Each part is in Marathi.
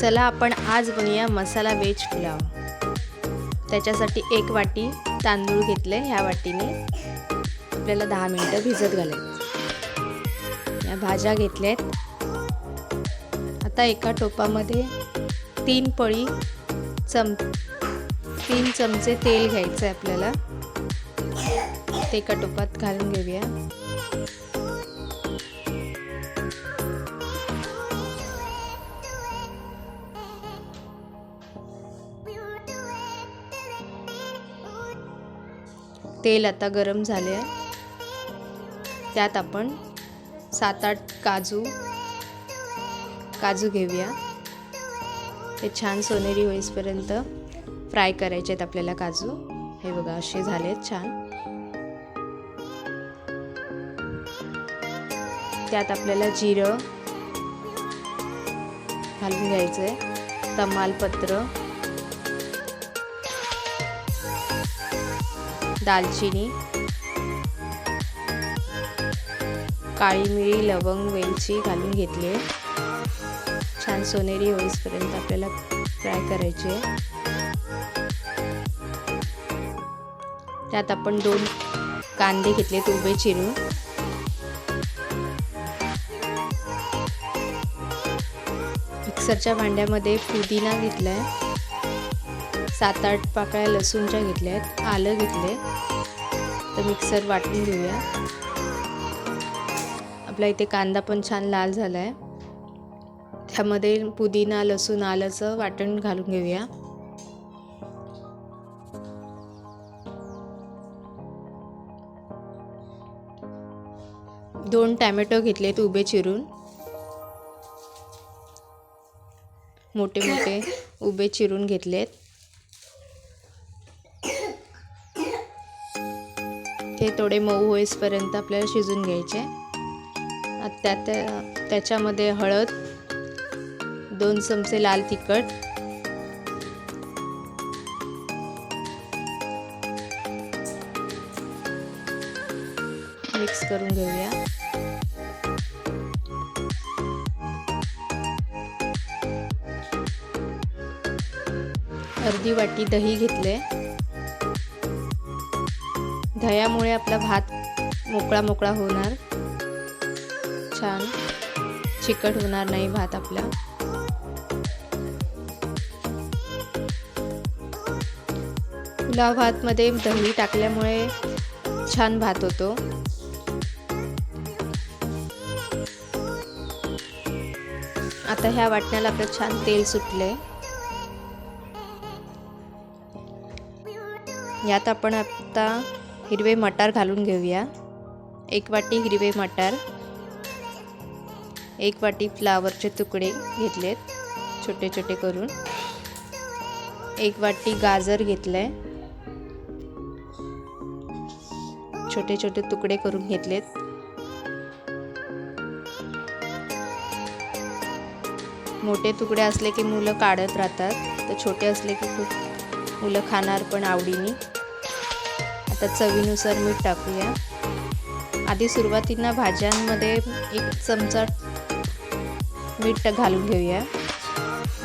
चला आपण आज बनूया मसाला वेज पुलाव. त्याच्यासाठी एक वाटी तांदूळ घेतले ह्या वाटीने. आपल्याला दहा मिनटं भिजत घालायचं. या भाज्या घेतल्यात. आता एका टोपामध्ये तीन पळी चम तीन चमचे तेल घ्यायचं आहे आपल्याला. ते एका टोपात घालून घेऊया. तेल आता गरम झाले आहे. त्यात आपण सात आठ काजू काजू घेऊया. ते छान सोनेरी होईसपर्यंत फ्राय करायचे आहेत आपल्याला काजू. हे बघा असे झालेत छान. त्यात आपल्याला जिरं घालून घ्यायचं आहे तमालपत्र. दालचिनी काळी मिरी लवंग वेलची घालून घेतली छान सोनेरी होईसपर्यंत आपल्याला फ्राय करायचे त्यात आपण दोन कांदे घेतले उभे चिरून. मिक्सरच्या भांड्यामध्ये पुदिना घेतला आहे सात आठ पाकळ्या लसूणच्या घेतल्या आहेत आलं घेतले तर मिक्सर वाटून घेऊया. आपला इथे कांदा पण छान लाल झाला आहे त्यामध्ये पुदिना लसूण आलंचं वाटण घालून घेऊया. दोन टॅमॅटो घेतलेत उभे चिरून. मोठे मोठे उभे चिरून घेतलेत. इथे थोडे मऊ होईसपर्यंत आपल्याला शिजून घ्यायचे. त्यात त्याच्यामध्ये हळद दोन चमचे लाल तिखट मिक्स करून घेऊया. अर्धी वाटी दही घेतले. दह्यामुळे आपला भात मोकळा मोकळा होणार. छान. चिकट होणार नाही भात आपला. पुलाव भातमध्ये दही टाकल्यामुळे छान भात होतो. आता ह्या वाटण्याला आपलं छान तेल सुटले यात आपण आता हिरवे मटार घालून घेऊया. एक वाटी हिरवे मटार एक वाटी फ्लावरचे तुकडे घेतलेत छोटे छोटे करून. एक वाटी गाजर घेतलंय. छोटे छोटे तुकडे करून घेतलेत. मोठे तुकडे असले की मुलं काढत राहतात तर छोटे असले की खूप मुलं खाणार पण आवडीने. आता चवीनुसार मीठ टाकूया. आधी सुरुवातीला भाज्यांमध्ये एक चमचा मीठ घालून घेऊया.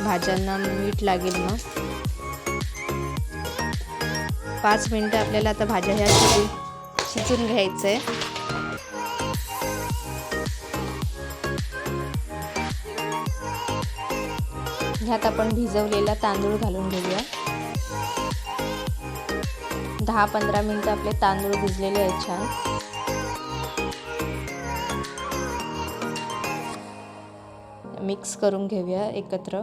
भाज्यांना मीठ लागेल मग. पाच मिनटं आपल्याला आता भाज्या ह्या शिजून शिजून घ्यायचं. आहे ह्यात आपण भिजवलेला तांदूळ घालून घेऊया. दहा पंधरा मिनटं आपले तांदूळ भिजलेले आहेत छान. मिक्स करून घेऊया एकत्र.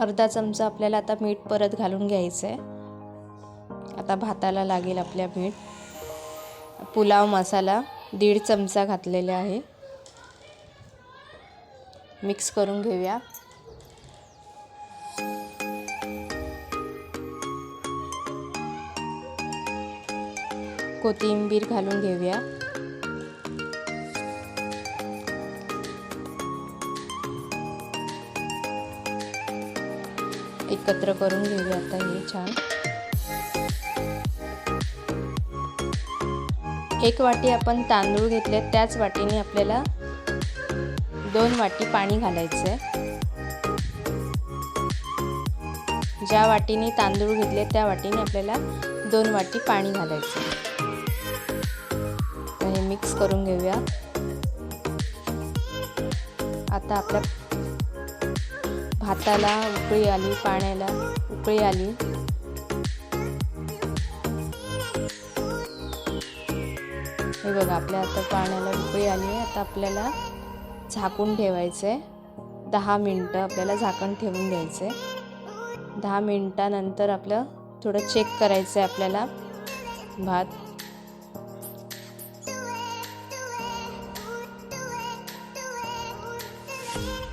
अर्धा चमचा आपल्याला आता मीठ परत घालून घ्यायचं आहे आता भाताला लागेल आपल्या मीठ. पुलाव मसाला दीड चमचा घातलेला आहे. मिक्स करून घेऊया. कोथिंबीर घालून घेऊया. एकत्र करून घेऊया आता हे छान. एक वाटी आपण तांदूळ घेतले त्याच वाटीने आपल्याला दोन वाटी पाणी घालायचं. आहे ज्या वाटीने तांदूळ घेतले त्या वाटीने आपल्याला दोन वाटी पाणी घालायचं. तर हे मिक्स करून घेऊया. आता आपल्या भाताला उकळी आली पाण्याला उकळी आली. हे बघा आपल्या आता पाण्याला उकळी आली आता आपल्याला झाकून ठेवायचं. आहे दहा मिनटं आपल्याला झाकण ठेवून द्यायचं. आहे दहा मिनटानंतर आपलं थोडं चेक करायचं आहे आपल्याला. भात.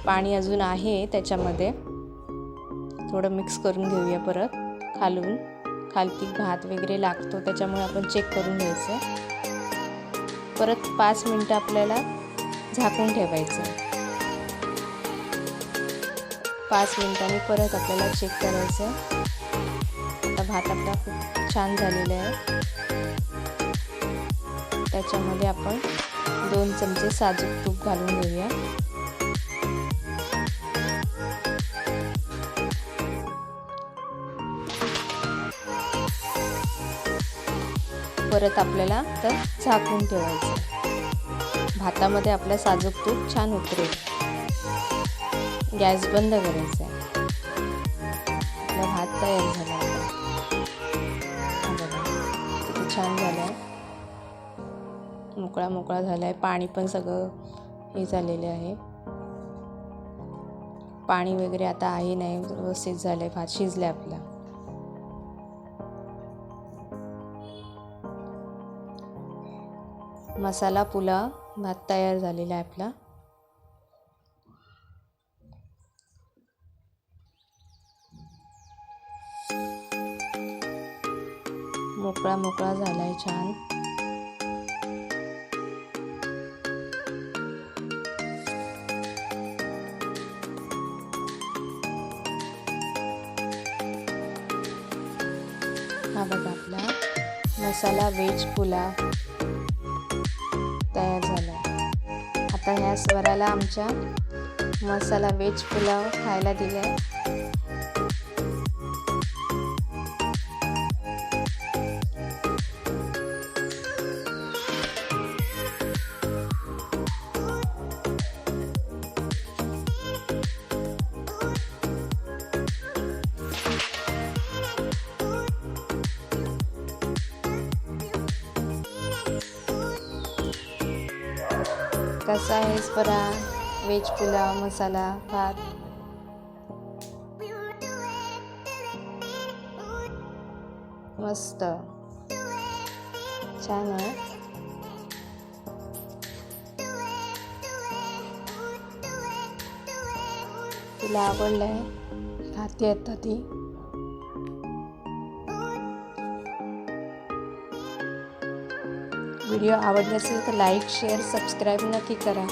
पाणी अजून आहे त्याच्यामध्ये. थोडं मिक्स करून घेऊया परत. खालून. खालती भात वगैरे लागतो त्याच्यामुळे आपण चेक करून घ्यायचं. परत पाच मिनटं आपल्याला झाकून ठेवायचं. पाच मिनटांनी परत आपल्याला चेक करायचं. आता भात आपला खूप छान झालेला आहे. त्याच्यामध्ये आपण दोन चमचे साजूक तूप घालून घेऊया. परत आपल्याला तर झाकून ठेवायचं. भातामध्ये आपलं साजूक तूप छान उतरेल. गॅस बंद करायचा आहे. आपला भात तयार झाला किती छान झाला आहे मोकळा मोकळा झाला आहे पाणी पण सगळं हे झालेले आहे. पाणी वगैरे आता आहे नाही व्यवस्थित झालं आहे भात शिजला आपला. मसाला पुलाव भात तयार झालेला आहे आपला. मोकळा मोकळा झाला आहे छान. हा बघा आपला मसाला वेज पुलाव. तयार झाला आता ह्या स्वराला आमच्या मसाला व्हेज पुलाव खायला दिला आहे कसा आहेस बरा? व्हेज पुलाव मसाला भात? मस्त. छान आहे. तुला आवडलं आहे खाते आता ती व्हिडिओ आवडले असेल तर लाईक शेअर सबस्क्राईब नक्की करा.